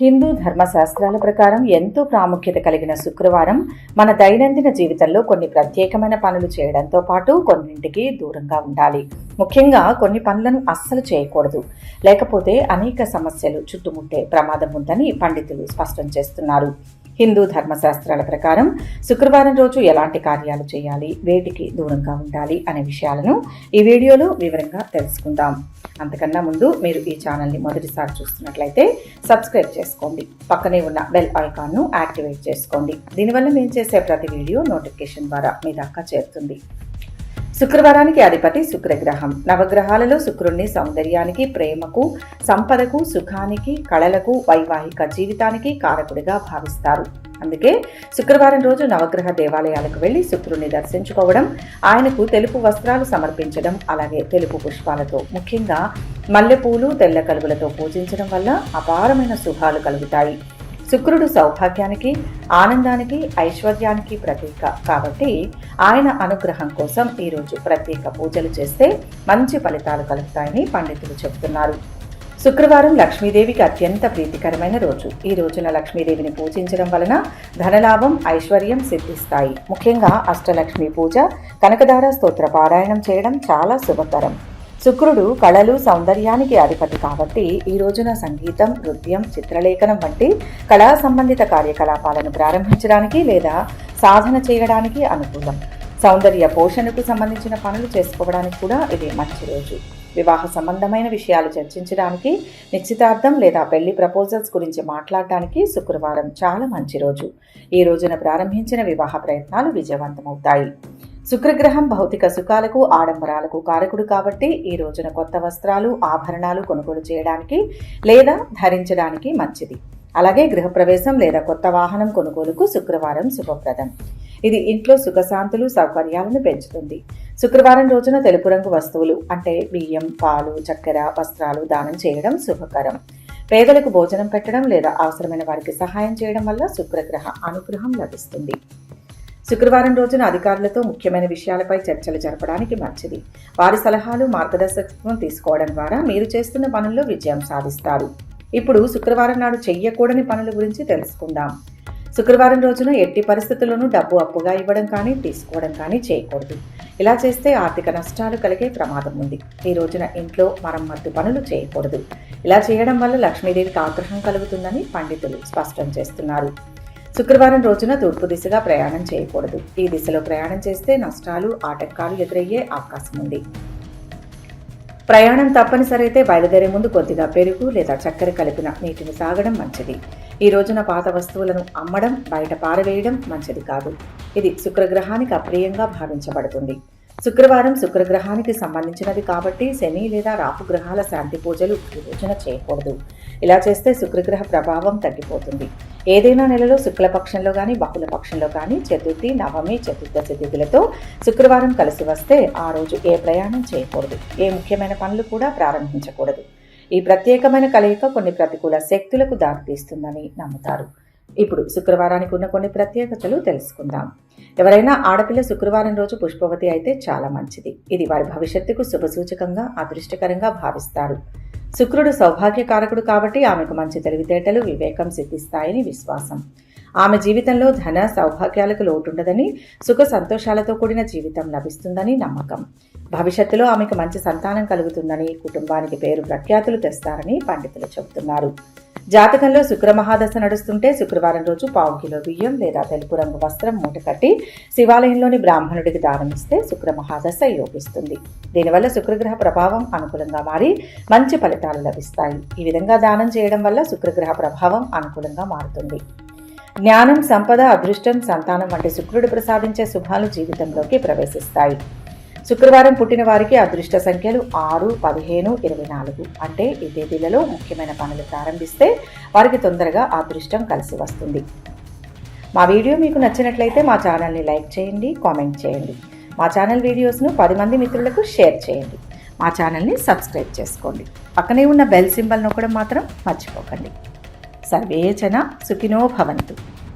హిందూ ధర్మశాస్త్రాల ప్రకారం ఎంతో ప్రాముఖ్యత కలిగిన శుక్రవారం మన దైనందిన జీవితంలో కొన్ని ప్రత్యేకమైన పనులు చేయడంతో పాటు కొన్నింటికి దూరంగా ఉండాలి. ముఖ్యంగా కొన్ని పనులను అస్సలు చేయకూడదు. లేకపోతే అనేక సమస్యలు చుట్టుముట్టే ప్రమాదం ఉందని పండితులు స్పష్టం చేస్తున్నారు. హిందూ ధర్మశాస్త్రాల ప్రకారం శుక్రవారం రోజు ఎలాంటి కార్యాలు చేయాలి వేటికి దూరంగా ఉండాలి అనే విషయాలను ఈ వీడియోలో వివరంగా తెలుసుకుందాం. అంతకన్నా ముందు మీరు ఈ ఛానల్ని మొదటిసారి చూస్తున్నట్లయితే సబ్స్క్రైబ్ చేసుకోండి. పక్కనే ఉన్న బెల్ ఐకాన్ను యాక్టివేట్ చేసుకోండి. దీనివల్ల మేము చేసే ప్రతి వీడియో నోటిఫికేషన్ ద్వారా మీ దాకా చేరుతుంది. శుక్రవారానికి అధిపతి శుక్రగ్రహం. నవగ్రహాలలో శుక్రుణ్ణి సౌందర్యానికి ప్రేమకు సంపదకు సుఖానికి కళలకు వైవాహిక జీవితానికి కారకుడిగా భావిస్తారు. అందుకే శుక్రవారం రోజు నవగ్రహ దేవాలయాలకు వెళ్ళి శుక్రుణ్ణి దర్శించుకోవడం ఆయనకు తెలుపు వస్త్రాలు సమర్పించడం అలాగే తెలుపు పుష్పాలతో ముఖ్యంగా మల్లెపూలు తెల్ల కలుగులతో పూజించడం వల్ల అపారమైన శుభాలు కలుగుతాయి. శుక్రుడు సౌభాగ్యానికి ఆనందానికి ఐశ్వర్యానికి ప్రతీక. కాబట్టి ఆయన అనుగ్రహం కోసం ఈరోజు ప్రత్యేక పూజలు చేస్తే మంచి ఫలితాలు కలుగుతాయని పండితులు చెబుతున్నారు. శుక్రవారం లక్ష్మీదేవికి అత్యంత ప్రీతికరమైన రోజు. ఈ రోజున లక్ష్మీదేవిని పూజించడం వలన ధనలాభం ఐశ్వర్యం సిద్ధిస్తాయి. ముఖ్యంగా అష్టలక్ష్మి పూజ కనకదార స్తోత్ర పారాయణం చేయడం చాలా శుభకరం శుక్రుడు కళలు సౌందర్యానికి అధిపతి కాబట్టి ఈ రోజున సంగీతం నృత్యం చిత్రలేఖనం వంటి కళా సంబంధిత కార్యకలాపాలను ప్రారంభించడానికి లేదా సాధన చేయడానికి అనుకూలం. సౌందర్య పోషణకు సంబంధించిన పనులు చేసుకోవడానికి కూడా ఇది మంచి రోజు. వివాహ సంబంధమైన విషయాలు చర్చించడానికి నిశ్చితార్థం లేదా పెళ్ళి ప్రపోజల్స్ గురించి మాట్లాడటానికి శుక్రవారం చాలా మంచి రోజు. ఈ రోజున ప్రారంభించిన వివాహ ప్రయత్నాలు విజయవంతమవుతాయి. శుక్రగ్రహం భౌతిక సుఖాలకు ఆడంబరాలకు కారకుడు కాబట్టి ఈ రోజున కొత్త వస్త్రాలు ఆభరణాలు కొనుగోలు చేయడానికి లేదా ధరించడానికి మంచిది. అలాగే గృహప్రవేశం లేదా కొత్త వాహనం కొనుగోలుకు శుక్రవారం శుభప్రదం. ఇది ఇంట్లో సుఖశాంతులు సౌకర్యాలను పెంచుతుంది. శుక్రవారం రోజున తెలుపు రంగు వస్తువులు అంటే బియ్యం పాలు చక్కెర వస్త్రాలు దానం చేయడం శుభకరం. పేదలకు భోజనం పెట్టడం లేదా అవసరమైన వారికి సహాయం చేయడం వల్ల శుక్రగ్రహ అనుగ్రహం లభిస్తుంది. శుక్రవారం రోజున అధికారులతో ముఖ్యమైన విషయాలపై చర్చలు జరపడానికి మంచిది. వారి సలహాలు మార్గదర్శకత్వం తీసుకోవడం ద్వారా మీరు చేస్తున్న పనుల్లో విజయం సాధిస్తారు. ఇప్పుడు శుక్రవారం నాడు చెయ్యకూడని పనుల గురించి తెలుసుకుందాం. శుక్రవారం రోజున ఎట్టి పరిస్థితుల్లోనూ డబ్బు అప్పుగా ఇవ్వడం కానీ తీసుకోవడం కానీ చేయకూడదు. ఇలా చేస్తే ఆర్థిక నష్టాలు కలిగే ప్రమాదం ఉంది. ఈ రోజున ఇంట్లో మరమ్మత్తు పనులు చేయకూడదు. ఇలా చేయడం వల్ల లక్ష్మీదేవికి ఆగ్రహం కలుగుతుందని పండితులు స్పష్టం చేస్తున్నారు. శుక్రవారం రోజున తూర్పు దిశగా ప్రయాణం చేయకూడదు. ఈ దిశలో ప్రయాణం చేస్తే నష్టాలు ఆటంకాలు ఎదురయ్యే అవకాశం ఉంది. ప్రయాణం తప్పనిసరి అయితే బయలుదేరే ముందు కొద్దిగా పెరుగు లేదా చక్కెర కలిపిన నీటిని తాగడం మంచిది. ఈ రోజున పాత వస్తువులను అమ్మడం బయట పారవేయడం మంచిది కాదు. ఇది శుక్రగ్రహానికి అప్రియంగా భావించబడుతుంది. శుక్రవారం శుక్రగ్రహానికి సంబంధించినది కాబట్టి శని లేదా రాహు గ్రహాల శాంతి పూజలు ఈ రోజున చేయకూడదు. ఇలా చేస్తే శుక్రగ్రహ ప్రభావం తగ్గిపోతుంది. ఏదైనా నెలలో శుక్లపక్షంలో కానీ బహుళపక్షంలో కానీ చతుర్థి నవమి చతుర్దశి తిథులతో శుక్రవారం కలిసి వస్తే ఆ రోజు ఏ ప్రయాణం చేయకూడదు. ఏ ముఖ్యమైన పనులు కూడా ప్రారంభించకూడదు. ఈ ప్రత్యేకమైన కలయిక కొన్ని ప్రతికూల శక్తులకు దారితీస్తుందని నమ్ముతారు. ఇప్పుడు శుక్రవారానికి ఉన్న కొన్ని ప్రత్యేకతలు తెలుసుకుందాం. ఎవరైనా ఆడపిల్ల శుక్రవారం రోజు పుష్పవతి అయితే చాలా మంచిది. ఇది వారి భవిష్యత్తుకు శుభసూచకంగా అదృష్టకరంగా భావిస్తారు. శుక్రుడు సౌభాగ్యకారకుడు కాబట్టి ఆమెకు మంచి తెలివితేటలు వివేకం సిద్ధిస్తాయని విశ్వాసం. ఆమె జీవితంలో ధన సౌభాగ్యాలకు లోటుండదని సుఖ సంతోషాలతో కూడిన జీవితం లభిస్తుందని నమ్మకం. భవిష్యత్తులో ఆమెకు మంచి సంతానం కలుగుతుందని కుటుంబానికి పేరు ప్రఖ్యాతులు తెస్తారని పండితులు చెబుతున్నారు. జాతకంలో శుక్ర మహాదశ నడుస్తుంటే శుక్రవారం రోజు పావు కిలో బియ్యం లేదా తెలుపు రంగు వస్త్రం మూట కట్టి శివాలయంలోని బ్రాహ్మణుడికి దానమిస్తే శుక్ర మహాదశ యోగిస్తుంది. దీనివల్ల శుక్రగ్రహ ప్రభావం అనుకూలంగా మారి మంచి ఫలితాలు లభిస్తాయి. ఈ విధంగా దానం చేయడం వల్ల శుక్రగ్రహ ప్రభావం అనుకూలంగా మారుతుంది. జ్ఞానం సంపద అదృష్టం సంతానం వంటి శుక్రుడు ప్రసాదించే శుభాలు జీవితంలోకి ప్రవేశిస్తాయి. శుక్రవారం పుట్టిన వారికి అదృష్ట సంఖ్యలు ఆరు పదిహేను ఇరవై నాలుగు. అంటే ఈ తేదీలలో ముఖ్యమైన పనులు ప్రారంభిస్తే వారికి తొందరగా అదృష్టం కలిసి వస్తుంది. మా వీడియో మీకు నచ్చినట్లయితే మా ఛానల్ని లైక్ చేయండి కామెంట్ చేయండి. మా ఛానల్ వీడియోస్ను పది మంది మిత్రులకు షేర్ చేయండి. మా ఛానల్ని సబ్స్క్రైబ్ చేసుకోండి. పక్కనే ఉన్న బెల్ సింబల్ నొక్కడం మాత్రం మర్చిపోకండి. సర్వేచన సుఖినో భవంతు.